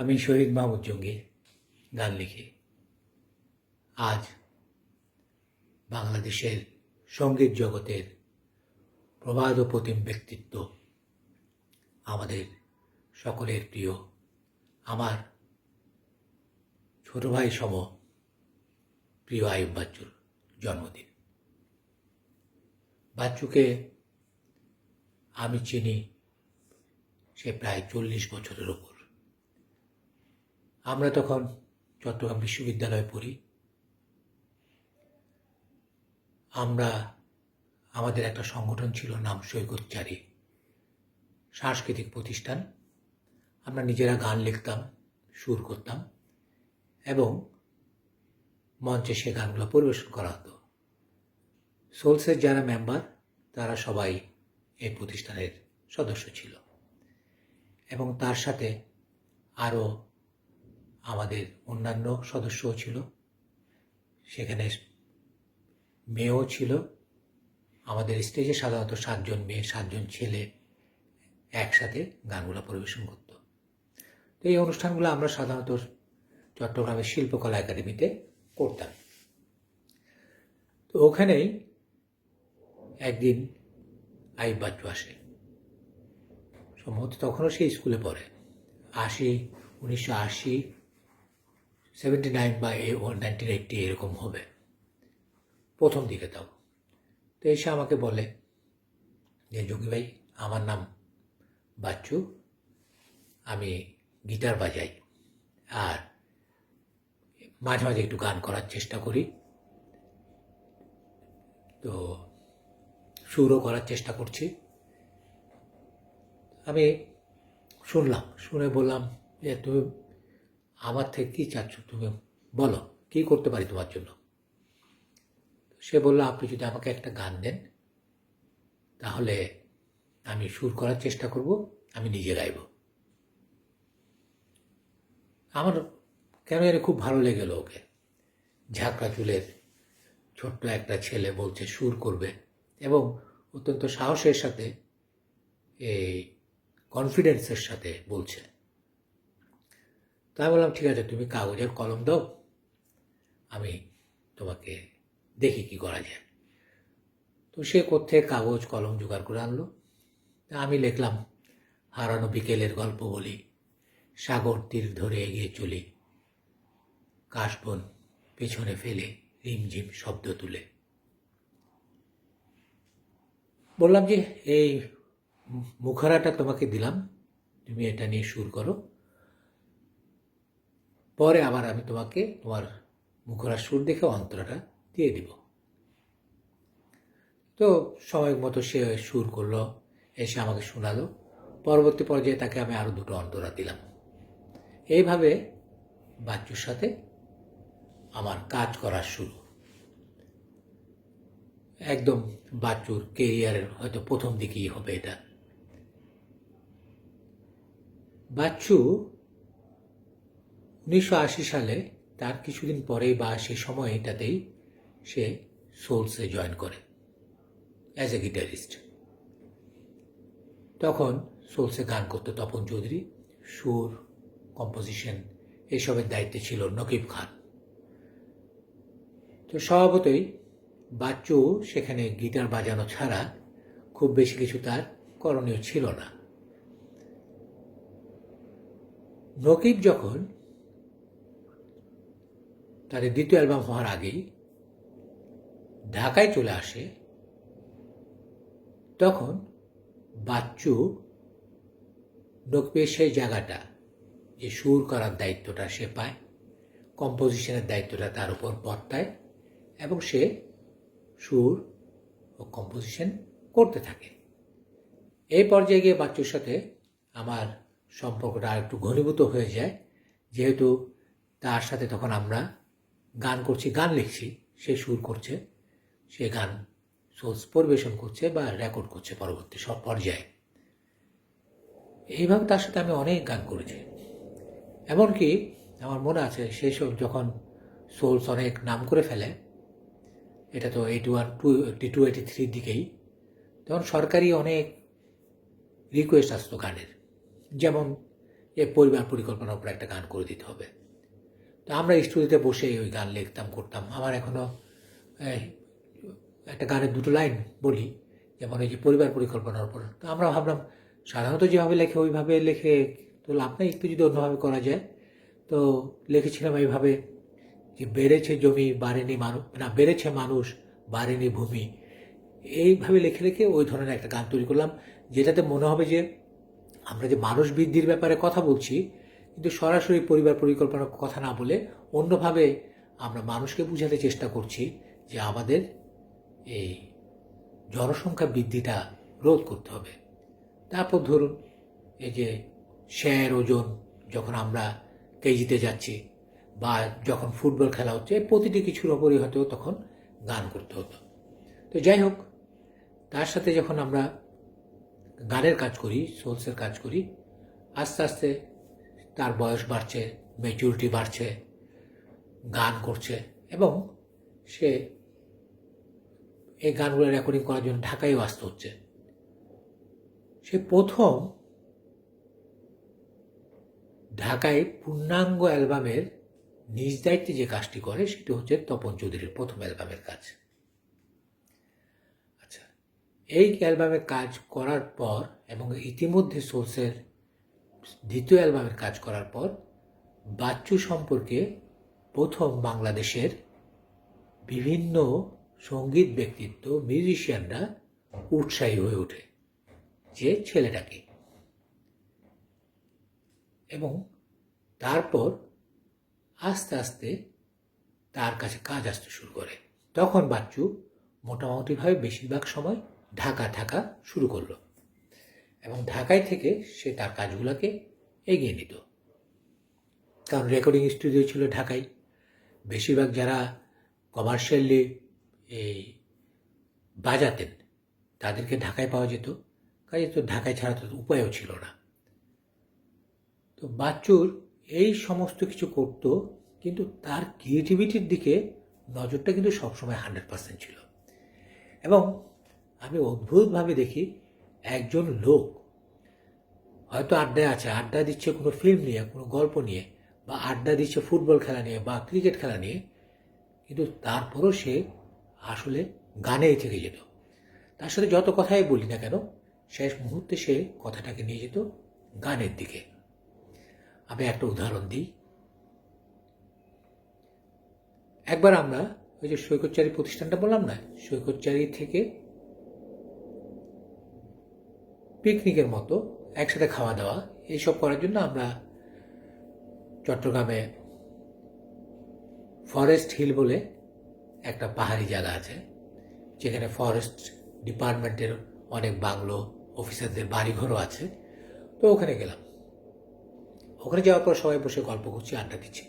আমি শহীদ মাহমুদ জঙ্গি গান লিখি। আজ বাংলাদেশের সংগীত জগতের প্রবাদ প্রতিম ব্যক্তিত্ব আমাদের সকলের প্রিয়, আমার ছোট ভাই সম প্রিয় আয়ুব বাচ্চুর জন্মদিন। বাচ্চুকে আমি চিনি সে প্রায় চল্লিশ বছরের ওপর আমরা তখন চট্টগ্রাম বিশ্ববিদ্যালয়ে পড়ি। আমরা, আমাদের একটা সংগঠন ছিল নাম সৈকতচারী, সাংস্কৃতিক প্রতিষ্ঠান। আমরা নিজেরা গান লিখতাম, সুর করতাম এবং মঞ্চে সে গানগুলো পরিবেশন করা হতো। সোলসের যারা মেম্বার, তারা সবাই এই প্রতিষ্ঠানের সদস্য ছিল এবং তার সাথে আরও আমাদের অন্যান্য সদস্যও ছিল। সেখানে মেয়েও ছিল। আমাদের স্টেজে সাধারণত সাতজন মেয়ে, সাতজন ছেলে একসাথে গানগুলো পরিবেশন করত। তো এই অনুষ্ঠানগুলো আমরা সাধারণত চট্টগ্রামের শিল্পকলা একাডেমিতে করতাম। তো ওখানেই একদিন আইব বাচ্চু আসে। সম্ভবত তখনও সে স্কুলে পড়ে। আশি, উনিশশো আশি সেভেন্টি নাইন বা এ ওয়ান নাইনটিন এইটটি এরকম হবে। প্রথম দিকে তাও। তো এসে আমাকে বলে যে, যোগী ভাই, আমার নাম বাচ্চু। আমি গিটার বাজাই। আর মাঝে মাঝে একটু গান করার চেষ্টা করি। তো সুরও করার চেষ্টা করছি। আমি শুনলাম। শুনে বললাম যে, তুমি আমার থেকে কী চাচ্ছ তুমি? বলো, কী করতে পারি তোমার জন্য? সে বলল, আপনি যদি আমাকে একটা গান দেন, তাহলে আমি সুর করার চেষ্টা করব, আমি নিজে গাইব। আমার কেন এর খুব ভালো লেগে গেল ওকে। ঝাঁকড়া চুলের ছোট্ট একটা ছেলে বলছে, সুর করবে। এবং অত্যন্ত সাহসের সাথে, এই কনফিডেন্সের সাথে বলছে। তাই বললাম, ঠিক আছে, তুমি কাগজের কলম দাও, আমি তোমাকে দেখি কি করা যায়। তো সে কোথেকে কাগজ, কলম জোগাড় করে আনলো। তা আমি লিখলাম, হারানো বিকেলের গল্প বলি, সাগর তীর ধরে এগিয়ে চলি, কাশবন পেছনে ফেলে রিমঝিম শব্দ তুলে। বললাম যে, এই মুখারাটা তোমাকে দিলাম, তুমি এটা নিয়ে সুর করো। পরে আবার আমি তোমাকে তোমার মুখরা সুর দেখে অন্তরাটা দিয়ে দিব। তো সময় মতো সে সুর করল, এসে আমাকে শোনালো। পরবর্তী পর্যায়ে তাকে আমি আরও দুটো অন্তরা দিলাম। এইভাবে বাচ্চুর সাথে আমার কাজ করার শুরু। একদম বাচ্চুর কেরিয়ারের হয়তো প্রথম দিকেই হবে এটা। বাচ্চু উনিশশো আশি সালে, তার কিছুদিন পরেই বা সে সময়টাতেই সে সোলসে জয়েন করে অ্যাজ এ গিটারিস্ট তখন সোলসে গান করতো তপন চৌধুরী, সুর কম্পোজিশন এসবের দায়িত্বে ছিল নকিব খান। তো স্বভাবতই বাচ্চু সেখানে গিটার বাজানো ছাড়া খুব বেশি কিছু তার করণীয় ছিল না। নকিব যখন তাদের দ্বিতীয় অ্যালবাম হওয়ার আগেই ঢাকায় চলে আসে, তখন বাচ্চু নকিবের সেই জায়গাটা যে সুর করার দায়িত্বটা সে পায়, কম্পোজিশনের দায়িত্বটা তার উপর বর্তায় এবং সে সুর ও কম্পোজিশন করতে থাকে। এই পর্যায়ে গিয়ে বাচ্চুর সাথে আমার সম্পর্কটা আর একটু ঘনীভূত হয়ে যায়, যেহেতু তার সাথে তখন আমরা গান করছি, গান লিখছি, সে সুর করছে, সে গান সোর্স পরিবেশন করছে বা রেকর্ড করছে পরবর্তী সব পর্যায়ে। এইভাবে তার সাথে আমি অনেক গান করেছি। এমনকি আমার মনে আছে সেই সব যখন সোলস অনেক নাম করে ফেলে, এটা তো eighty one to eighty two eighty থ্রির দিকেই, তখন সরকারি অনেক রিকোয়েস্ট আসতো গানের। যেমন, এ পরিবার পরিকল্পনার উপর একটা গান করে দিতে হবে। আমরা স্টুডিওতে বসে ওই গান লিখতাম, করতাম। আমার এখনও একটা গানের দুটো লাইন বলি, যেমন এই যে পরিবার পরিকল্পনার উপর। তো আমরা ভাবলাম, সাধারণত যেভাবে লেখে, ওইভাবে লেখে তো লাভ নেই, একটু যদি অন্যভাবে করা যায়। তো লিখেছিলাম এইভাবে যে বেড়েছে জমি, বাড়েনি মানুষ না, বেড়েছে মানুষ, বাড়েনি ভূমি। এইভাবে লিখে লিখে ওই ধরনের একটা গান তৈরি করলাম, যেটাতে মনে হবে যে আমরা যে মানুষ বৃদ্ধির ব্যাপারে কথা বলছি কিন্তু সরাসরি পরিবার পরিকল্পনার কথা না বলে অন্যভাবে আমরা মানুষকে বোঝাতে চেষ্টা করছি যে আমাদের এই জনসংখ্যা বৃদ্ধিটা রোধ করতে হবে। তারপর ধরুন, এই যে শেয়ার ওজন যখন আমরা কেজিতে যাচ্ছি বা যখন ফুটবল খেলা হচ্ছে, প্রতিটি কিছুর ওপরই হয়তো তখন গান করতে হতো। তো যাই হোক, তার সাথে যখন আমরা গানের কাজ করি সোলসের কাজ করি, আস্তে আস্তে তার বয়স বাড়ছে ম্যাচুরিটি বাড়ছে, গান করছে এবং সে এই গানগুলো রেকর্ডিং করার জন্য ঢাকায়ও আসতে হচ্ছে। সে প্রথম ঢাকায় পূর্ণাঙ্গ অ্যালবামের নিজ দায়িত্বে যে কাজটি করে সেটি হচ্ছে তপন চৌধুরীর প্রথম অ্যালবামের কাজ। আচ্ছা এই অ্যালবামের কাজ করার পর এবং ইতিমধ্যে সোর্সের দ্বিতীয় অ্যালবামের কাজ করার পর বাচ্চু সম্পর্কে প্রথম বাংলাদেশের বিভিন্ন সংগীত ব্যক্তিত্ব মিউজিশিয়ানরা উৎসাহী হয়ে ওঠে যে ছেলেটাকে। এবং তারপর আস্তে আস্তে তার কাছে কাজ আসতে শুরু করে। তখন বাচ্চু মোটামুটিভাবে বেশিরভাগ সময় ঢাকা থাকা শুরু করল। এবং ঢাকায় থেকে সে তার কাজগুলোকে এগিয়ে নিত। কারণ রেকর্ডিং স্টুডিও ছিল ঢাকায়। বেশিরভাগ যারা কমার্শিয়ালি এই বাজাতেন, তাদেরকে ঢাকায় পাওয়া যেত। কাজে তো ঢাকায় ছাড়া তো উপায়ও ছিল না। তো বাচ্চুর এই সমস্ত কিছু করত, কিন্তু তার ক্রিয়েটিভিটির দিকে নজরটা কিন্তু সবসময় হান্ড্রেড পার্সেন্ট ছিল। এবং আমি অদ্ভুতভাবে দেখি একজন লোক। হয়তো আড্ডায় আছে, আড্ডা দিচ্ছে কোনো ফিল্ম নিয়ে, কোনো গল্প নিয়ে, বা আড্ডা দিচ্ছে ফুটবল খেলা নিয়ে, বা ক্রিকেট খেলা নিয়ে, কিন্তু তারপরও সে আসলে গানেই থেকে যেত। তার সাথে যত কথাই বলি না কেন, শেষ মুহূর্তে সে কথাটাকে নিয়ে যেত গানের দিকে। আমি একটা উদাহরণ দিই। একবার আমরা ওই যে সৈকতচারী প্রতিষ্ঠানটা বললাম না, সৈকতচারী থেকে পিকনিকের মতো একসাথে খাওয়া দাওয়া, এইসব করার জন্য আমরা চট্টগ্রামে ফরেস্ট হিল বলে একটা পাহাড়ি জায়গা আছে, যেখানে ফরেস্ট ডিপার্টমেন্টের অনেক বাংলো অফিসারদের বাড়িঘরও আছে। তো ওখানে গেলাম। ওখানে যাওয়ার পর সবাই বসে গল্প করছি, আড্ডা দিচ্ছি।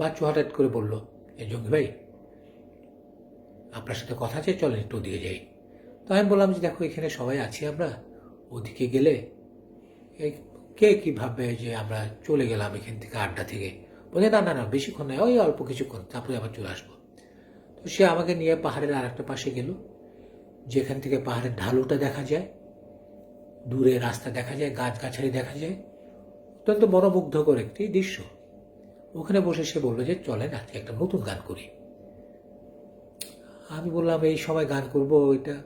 বাচ্চু হঠাৎ করে বলল, এ জঙ্গি ভাই, আপনার সাথে কথা আছে, চলেন একটু দিয়ে যাই। তো আমি বললাম যে, দেখো, এখানে সবাই আছি আমরা। ওদিকে গেলে কে কি ভাববে যে আমরা চলে গেলাম এখান থেকে আড্ডা থেকে? বলে, না না না, বেশিক্ষণ নয়, ওই অল্প কিছুক্ষণ, তারপরে আবার চলে আসব। তো সে আমাকে নিয়ে পাহাড়ের আর একটা পাশে গেল, যেখান থেকে পাহাড়ের ঢালুটা দেখা যায়, দূরে রাস্তা দেখা যায়, গাছগাছালি দেখা যায়, অত্যন্ত মনোমুগ্ধকর একটি দৃশ্য। ওখানে বসে সে বলল যে, চলেন, আজকে একটা নতুন গান করি। আমি বললাম, এই সময় গান করব ওইটা?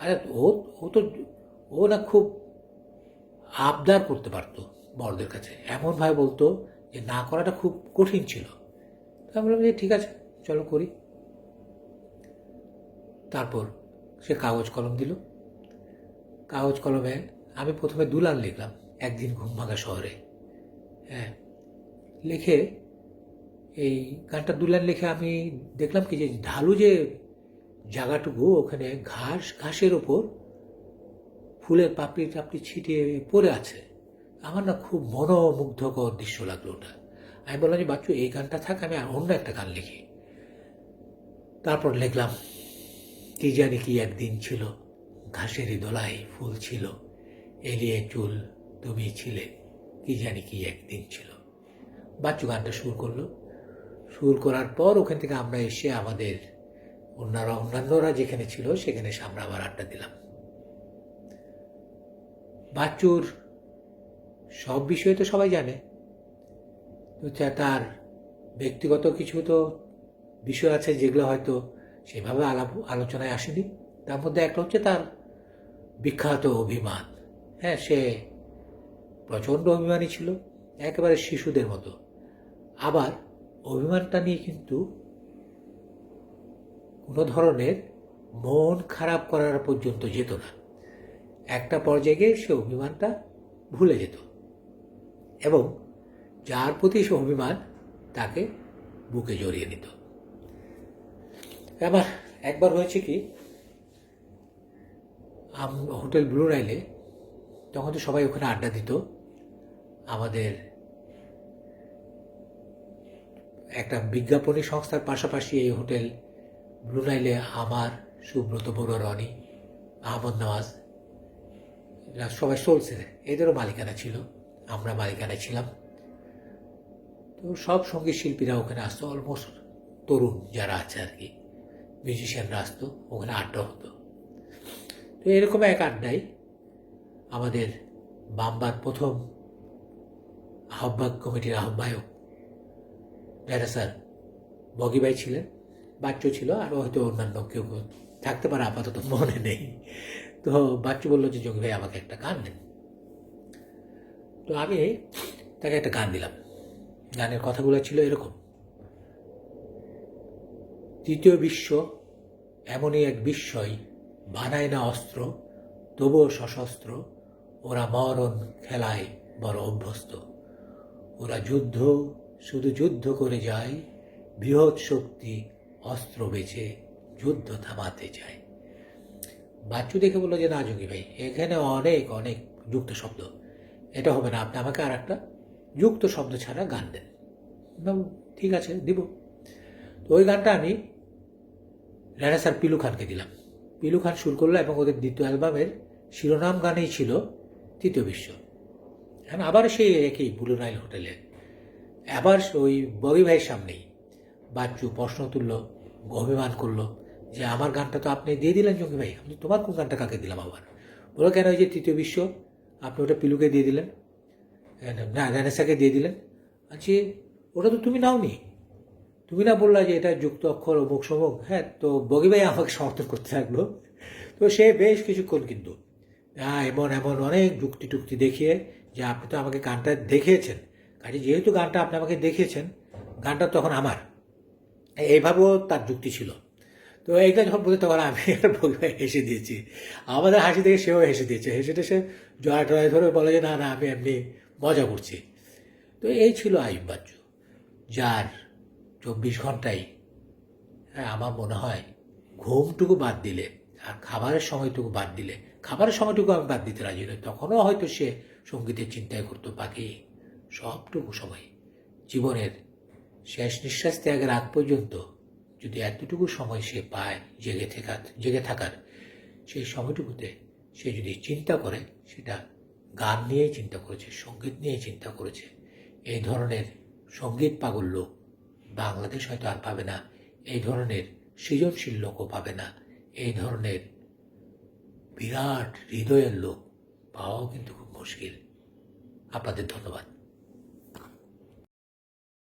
আরে, ও ও তো ও না খুব আবদার করতে পারতো বড়দের কাছে। এমনভাবে বলতো যে, না করাটা খুব কঠিন ছিল। আমি বললাম যে ঠিক আছে, চলো করি। তারপর সে কাগজ কলম দিল। কাগজ কলমে আমি প্রথমে দুলান লিখলাম, একদিন ঘুম ভাঙা শহরে। হ্যাঁ লিখে এই গানটা দুলান লিখে আমি দেখলাম কি যে, ঢালু যে জায়গাটুকু, ওখানে ঘাস, ঘাসের ওপর ফুলের পাপড়ি টাপড়ি ছিটিয়ে পড়ে আছে। আমার না খুব মনোমুগ্ধকর দৃশ্য লাগল ওটা। আমি বললাম যে, বাচ্চু, এই গানটা থাক, আমি অন্য একটা গান লিখি। তারপর লিখলাম, কি জানি কি একদিন ছিল ঘাসেরই দোলাই ফুল ছিল, এলিয়ে চুল তুমি ছিলে, কি জানি কি একদিন ছিল। বাচ্চু গানটা সুর করল। সুর করার পর ওখান থেকে আমরা এসে আমাদের অন্যরা অন্যান্যরা যেখানে ছিল, সেখানে এসে আমরা আবার আড্ডা দিলাম। বাচ্চুর সব বিষয়ে তো সবাই জানে। তার ব্যক্তিগত কিছু তো বিষয় আছে যেগুলো হয়তো সেভাবে আলাপ আলোচনায় আসেনি। তার মধ্যে একটা হচ্ছে তার বিখ্যাত অভিমান। হ্যাঁ সে প্রচণ্ড অভিমানী ছিল, একেবারে শিশুদের মতো। আবার অভিমানটা নিয়ে কিন্তু কোনো ধরনের মন খারাপ করার পর্যন্ত যেত না। একটা পর্যায়ে গিয়ে সে অভিমানটা ভুলে যেত। এবং যার প্রতি সে অভিমান তাকে বুকে জড়িয়ে নিত। আমার একবার হয়েছে কি হোটেল ব্লু নাইলে তখন তো সবাই ওখানে আড্ডা দিত। আমাদের একটা বিজ্ঞাপনী সংস্থার পাশাপাশি এই হোটেল ব্লু নাইলে আমার সুব্রত বড়ুয়া রনি, আহমদ নওয়াজ সবাই চলছে। এদেরও মালিকানা ছিল। আমরা মালিকানা ছিলাম। তো সব সংগীত শিল্পীরা ওখানে আসতো। অলমোস্ট তরুণ যারা আছে আর কি মিউজিশিয়ানরা আসতো। ওখানে আড্ডা হতো। তো এরকম এক আড্ডায় আমাদের বাম্বার প্রথম আহ্বায়ক কমিটির আহ্বায়ক ডাটা স্যার বগি ভাই ছিলেন। বাচ্চ ছিল, আরও হয়তো অন্যান্য কেউ থাকতে পারে, আপাতত মনে নেই। তো বাচ্চু বলল যে, যোগী ভাই, আমাকে একটা গান দেন। তো আমি তাকে একটা গান দিলাম। গানের কথাগুলো ছিল এরকম। তৃতীয় বিশ্ব এমনই এক বিস্ময়, বানায় না অস্ত্র, তবুও সশস্ত্র, ওরা মরণ খেলায় বড় অভ্যস্ত। ওরা যুদ্ধ, শুধু যুদ্ধ করে যায়, বৃহৎ শক্তি অস্ত্র বেছে যুদ্ধ থামাতে চায়। বাচ্চু দেখে বলল যে, না যোগী ভাই, এখানে অনেক অনেক যুক্ত শব্দ। এটা হবে না, আপনি আমাকে আর একটা যুক্ত শব্দ ছাড়া গান দেন। ঠিক আছে, দিব। তো ওই গানটা আমি রানা স্যার পিলু খানকে দিলাম। পিলু খান শুরু করল এবং ওদের দ্বিতীয় অ্যালবামের শিরোনাম গানেই ছিল তৃতীয় বিশ্ব। এখন আবার সেই একই ব্লু নাইল হোটেলে। আবার ওই ববি ভাইয়ের সামনেই বাচ্চু প্রশ্ন তুললো অভিমান করল যে আমার গানটা তো আপনি দিয়ে দিলেন জঙ্গি ভাই, আমি তোমার কোন গানটা কাকে দিলাম আবার? বলো কেন ওই যে তৃতীয় বিশ্ব, আপনি ওটা পিলুকে দিয়ে দিলেন? না রেনেসাকে দিয়ে দিলেন? আচ্ছা ওটা তো তুমি নাওনি। তুমি না বললা যে এটা যুক্ত অক্ষর অমুক সমুক হ্যাঁ তো বগি ভাই আমাকে সমর্থন করতে থাকল। তো সে বেশ কিছুক্ষণ কিন্তু হ্যাঁ এমন এমন অনেক যুক্তি টুক্তি দেখিয়ে যে আপনি তো আমাকে গানটা দেখিয়েছেন। কাজে যেহেতু গানটা আপনি আমাকে দেখিয়েছেন, গানটা তখন আমার। এইভাবেও তার যুক্তি ছিল। তো এইটা যখন বলতে তখন আমি হেসে দিয়েছি। আমাদের হাসি দেখে সেও হেসে দিয়েছে। হেসে টেসে জয় টয় ধরে বলে যে, না না, আমি এমনি মজা করছি। তো এই ছিল আয়ুব বাচ্চু, যার চব্বিশ ঘন্টায় হ্যাঁ আমার মনে হয় ঘুমটুকু বাদ দিলে আর খাবারের সময়টুকু বাদ দিলে, খাবারের সময়টুকু আমি বাদ দিতে রাজি নই। তখনও হয়তো সে সঙ্গীতের চিন্তায় করতো, বাকি সবটুকু সময় জীবনের শেষ নিঃশ্বাস ত্যাগের আগ পর্যন্ত যদি এতটুকু সময় সে পায় জেগে থাকার জেগে থাকার, সেই সময়টুকুতে সে যদি চিন্তা করে, সেটা গান নিয়েই চিন্তা করেছে, সংগীত নিয়েই চিন্তা করেছে, এই ধরনের সংগীত পাগল লোক বাংলাদেশ হয়তো আর পাবে না, এই ধরনের সৃজনশীল লোকও পাবে না, এই ধরনের বিরাট হৃদয়ের লোক পাওয়াও কিন্তু খুব মুশকিল। আপনাদের ধন্যবাদ।